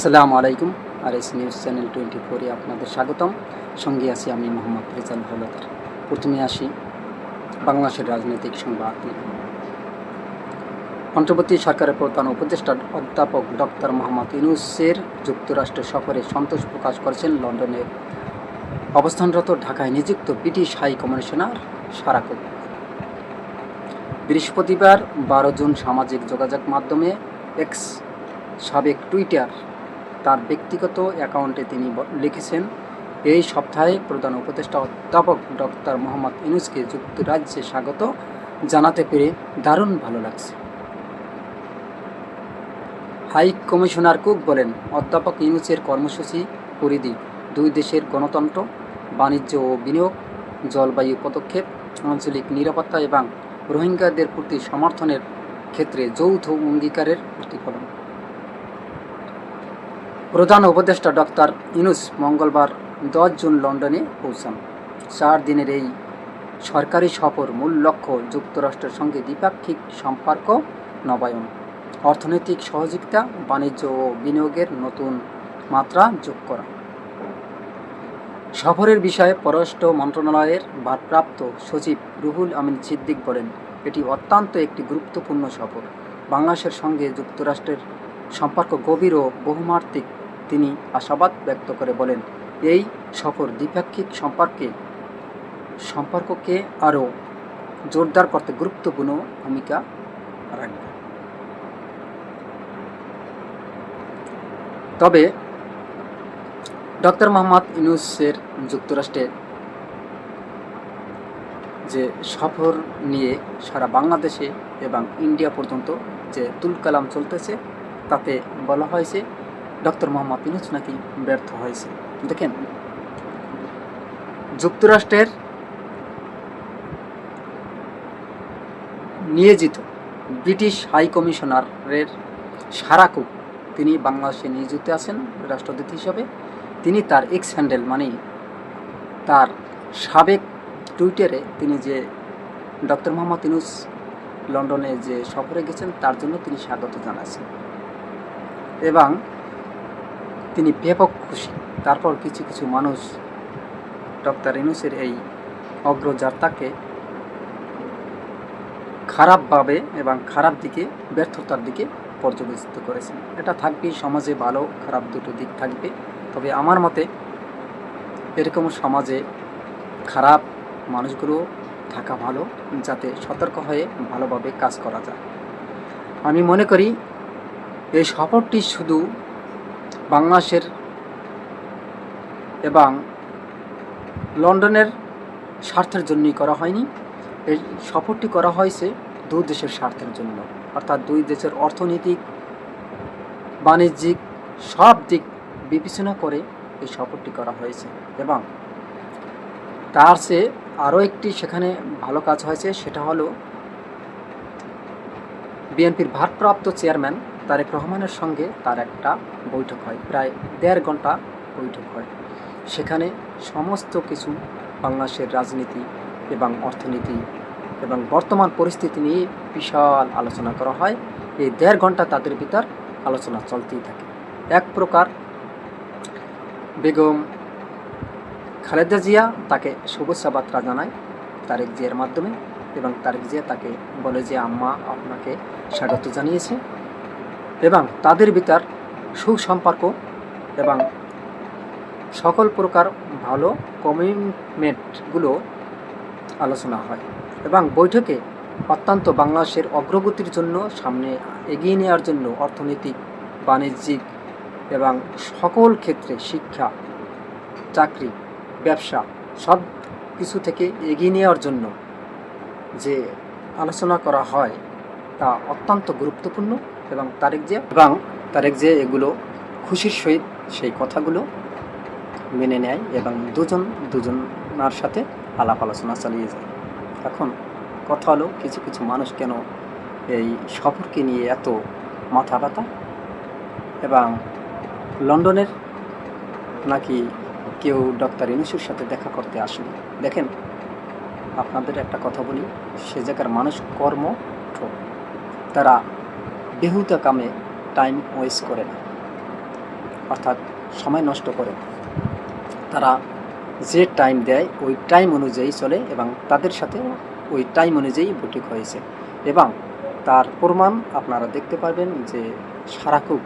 আসসালামু আলাইকুম R S news channel twenty ফোরে আপনাদের স্বাগতম। সঙ্গে আছি আমি মোহাম্মদ রেজাল হলদার। প্রথমে আসি বাংলাদেশের রাজনৈতিক সংবাদ অন্তর্বর্তী সরকারের প্রধান উপদেষ্টা অধ্যাপক ডক্টর মোহাম্মদ ইউনুসের যুক্তরাষ্ট্র সফরে সন্তোষ প্রকাশ করেছেন লন্ডনে অবস্থানরত ঢাকায় নিযুক্ত ব্রিটিশ হাই কমিশনার সারাকুব বৃহস্পতিবার বারো জুন সামাজিক যোগাযোগ মাধ্যমে এক্স সাবেক টুইটার তার ব্যক্তিগত অ্যাকাউন্টে তিনি লিখেছেন, এই সপ্তাহে প্রধান উপদেষ্টা অধ্যাপক ডক্টর মোহাম্মদ ইউনুসকে যুক্তরাজ্যে স্বাগত জানাতে পেরে দারুণ ভালো লাগছে। হাই কমিশনার কুক বলেন, অধ্যাপক ইউনুসের কর্মসূচি পরিধি দুই দেশের গণতন্ত্র, বাণিজ্য ও বিনিয়োগ, জলবায়ু পদক্ষেপ, আঞ্চলিক নিরাপত্তা এবং রোহিঙ্গাদের প্রতি সমর্থনের ক্ষেত্রে যৌথ অঙ্গীকারের প্রতিফলন। প্রধান উপদেষ্টা ডক্টর ইনুস মঙ্গলবার দশ জুন লন্ডনে পৌঁছান। চার দিনের এই সরকারি সফর মূল লক্ষ্য যুক্তরাষ্ট্রের সঙ্গে দ্বিপাক্ষিক সম্পর্ক নবায়ন, অর্থনৈতিক সহযোগিতা, বাণিজ্য ও বিনিয়োগের নতুন মাত্রা যোগ করা। সফরের বিষয়ে পররাষ্ট্র মন্ত্রণালয়ের ভারপ্রাপ্ত সচিব রুহুল আমিন সিদ্দিক বলেন, এটি অত্যন্ত একটি গুরুত্বপূর্ণ সফর। বাংলাদেশের সঙ্গে যুক্তরাষ্ট্রের সম্পর্ক গভীর ও বহুমাত্রিক। তিনি আশাবাদ ব্যক্ত করে বলেন, এই সফর দ্বিপাক্ষিক সম্পর্কে, সম্পর্ককে আরও জোরদার করতে গুরুত্বপূর্ণ ভূমিকা রাখবে। তবে ডক্টর মোহাম্মদ ইউনুসের যুক্তরাষ্ট্রে যে সফর নিয়ে সারা বাংলাদেশে এবং ইন্ডিয়া পর্যন্ত যে তুল কালাম চলতেছে, তাতে বলা হয়েছে ডক্টর মোহাম্মদ ইউনুস নাকি ব্যর্থ হয়েছে? দেখেন, যুক্তরাষ্ট্রের নিয়োজিত ব্রিটিশ হাই কমিশনারের সারাকুক তিনি বাংলাদেশে নিয়োজিত আছেন রাষ্ট্রদূত হিসাবে। তিনি তার এক্স হ্যান্ডেল মানে তার সাবেক টুইটারে তিনি যে ডক্টর মোহাম্মদ ইউনুস লন্ডনে যে সফরে গেছেন, তার জন্য তিনি স্বাগত জানাচ্ছেন। এবং তিনি ব্যাপক খুশি। তারপর কিছু কিছু মানুষ ডক্টর ইউনুসের এই অগ্রযাত্রাকে খারাপভাবে এবং খারাপ দিকে, ব্যর্থতার দিকে পর্যবেসিত করেছেন। এটা থাকবেই সমাজে ভালো, খারাপ দুটো দিক থাকবে। তবে আমার মতে, এরকম সমাজে খারাপ মানুষগুলো থাকা ভালো, যাতে সতর্ক হয়ে ভালোভাবে কাজ করা যায়। আমি মনে করি, এই সফরটি শুধু বাংলাদেশের এবং লন্ডনের স্বার্থের জন্যই করা হয়নি। এই সফরটি করা হয়েছে দুই দেশের স্বার্থের জন্য। অর্থাৎ দুই দেশের অর্থনৈতিক, বাণিজ্যিক সব দিক বিবেচনা করে এই সফরটি করা হয়েছে এবং তার চেয়ে আরও একটি সেখানে ভালো কাজ হয়েছে, সেটা হলো বিএনপির ভারপ্রাপ্ত চেয়ারম্যান তারেক রহমানের সঙ্গে তার একটা বৈঠক হয়, প্রায় দেড় ঘণ্টা বৈঠক হয়। সেখানে সমস্ত কিছু বাংলাদেশের রাজনীতি এবং অর্থনীতি এবং বর্তমান পরিস্থিতি নিয়ে বিশাল আলোচনা করা হয়। এই দেড় ঘণ্টা তাদের ভিতর আলোচনা চলতেই থাকে। এক প্রকার বেগম খালেদা জিয়া তাকে শুভেচ্ছা বার্তা জানায় তারেক জিয়ার মাধ্যমে এবং তারেক জিয়া তাকে বলে যে, আম্মা আপনাকে স্বাগত জানিয়েছে। এবং তাদের ভিতর সুসম্পর্ক এবং সকল প্রকার ভালো কমিটমেন্টগুলো আলোচনা হয় এবং বৈঠকে অত্যন্ত বাংলাদেশের অগ্রগতির জন্য সামনে এগিয়ে নেওয়ার জন্য অর্থনৈতিক, বাণিজ্যিক এবং সকল ক্ষেত্রে শিক্ষা, চাকরি, ব্যবসা সব কিছু থেকে এগিয়ে নেওয়ার জন্য যে আলোচনা করা হয় তা অত্যন্ত গুরুত্বপূর্ণ। এবং তারেক যে এবং তারেক যে এগুলো খুশির সহিত সেই কথাগুলো মেনে নেয় এবং দুজন দুজনার সাথে আলাপ আলোচনা চালিয়ে যায়। এখন কথা হলো, কিছু কিছু মানুষ কেন এই সফরকে নিয়ে এত মাথা ব্যথা এবং লন্ডনের নাকি কেউ ডক্টর ইনুসের সাথে দেখা করতে আসেনি? দেখেন, আপনাদের একটা কথা বলি, সে জায়গার মানুষ কর্ম তারা বেহুদা কামে টাইম ওয়েস্ট করে না। অর্থাৎ সময় নষ্ট করে। তারা যে টাইম দেয়, ওই টাইম অনুযায়ী চলে এবং তাদের সাথে ওই টাইম অনুযায়ী বৈঠক হয়েছে। এবং তার প্রমাণ আপনারা দেখতে পাবেন যে সারাকুব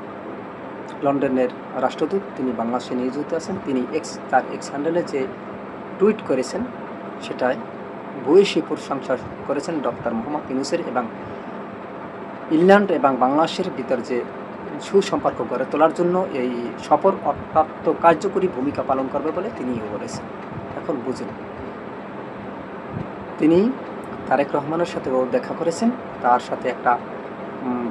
লন্ডনের রাষ্ট্রদূত, তিনি বাংলাদেশে নিয়োজিত আছেন। তিনি এক্স তার এক্স হ্যান্ডেলে যে টুইট করেছেন, সেটায় ভূয়সী প্রশংসা করেছেন ডক্টর মোহাম্মদ ইউনুসের এবং ইংল্যান্ড এবং বাংলাদেশের ভিতর যে সুসম্পর্ক গড়ে তোলার জন্য এই সফর অত্যন্ত কার্যকরী ভূমিকা পালন করবে বলে তিনিও বলেছেন। এখন বুঝুন। তিনি তারেক রহমানের সাথেও দেখা করেছেন। তার সাথে একটা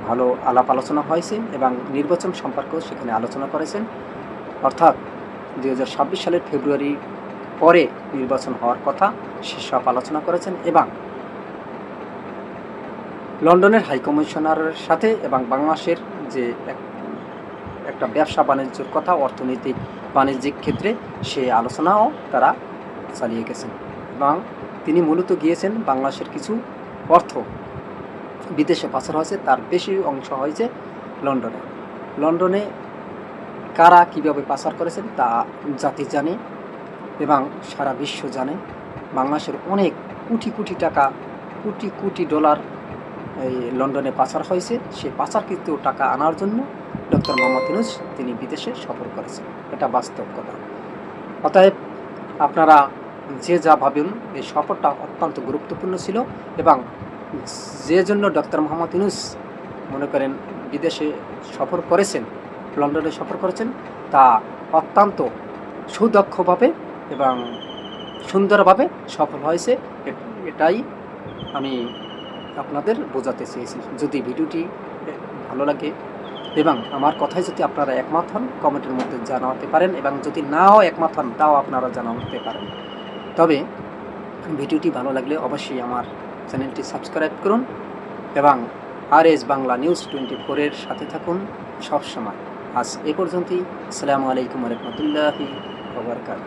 ভালো আলাপ আলোচনা হয়েছে এবং নির্বাচন সম্পর্কেও সেখানে আলোচনা করেছেন। অর্থাৎ দু হাজার ছাব্বিশ সালের ফেব্রুয়ারি পরে নির্বাচন হওয়ার কথা সেসব আলোচনা করেছেন এবং লন্ডনের হাইকমিশনারের সাথে এবং বাংলাদেশের যে এক- একটা ব্যবসা বাণিজ্যের কথা, অর্থনৈতিক বাণিজ্যিক ক্ষেত্রে সে আলোচনাও তারা চালিয়ে গেছেন। এবং তিনি মূলত গিয়েছেন বাংলাদেশের কিছু অর্থ বিদেশে পাচার হয়েছে, তার বেশি অংশ হয়েছে লন্ডনে। লন্ডনে কারা কীভাবে পাচার করেছেন তা জাতি জানে এবং সারা বিশ্ব জানে। বাংলাদেশের অনেক কোটি কোটি টাকা, কোটি কোটি ডলার এই লন্ডনে পাচার হয়েছে। সে পাচারকৃত টাকা আনার জন্য ডক্টর মোহাম্মদ ইউনুস তিনি বিদেশে সফর করেছেন। এটা বাস্তব কথা। অতএব আপনারা যে যা ভাবেন এই সফরটা অত্যন্ত গুরুত্বপূর্ণ ছিল এবং যে জন্য ডক্টর মোহাম্মদ ইউনুস মনে করেন বিদেশে সফর করেছেন, লন্ডনে সফর করেছেন, তা অত্যন্ত সুদক্ষভাবে এবং সুন্দরভাবে সফল হয়েছে। এটাই আমি আপনাদের বোঝাতে চেয়েছি। যদি ভিডিওটি ভালো লাগে এবং আমার কথায় যদি আপনারা একমত হন, কমেন্টের মধ্যে জানাতে পারেন এবং যদি নাও একমত হন, তাও আপনারা জানাতে পারেন। তবে ভিডিওটি ভালো লাগলে অবশ্যই আমার চ্যানেলটি সাবস্ক্রাইব করুন এবং R S Bangla news twenty ফোরের সাথে থাকুন সবসময়। আজ এ পর্যন্তই। আসসালামু আলাইকুম রহমতুল্লাহি ওবরকাত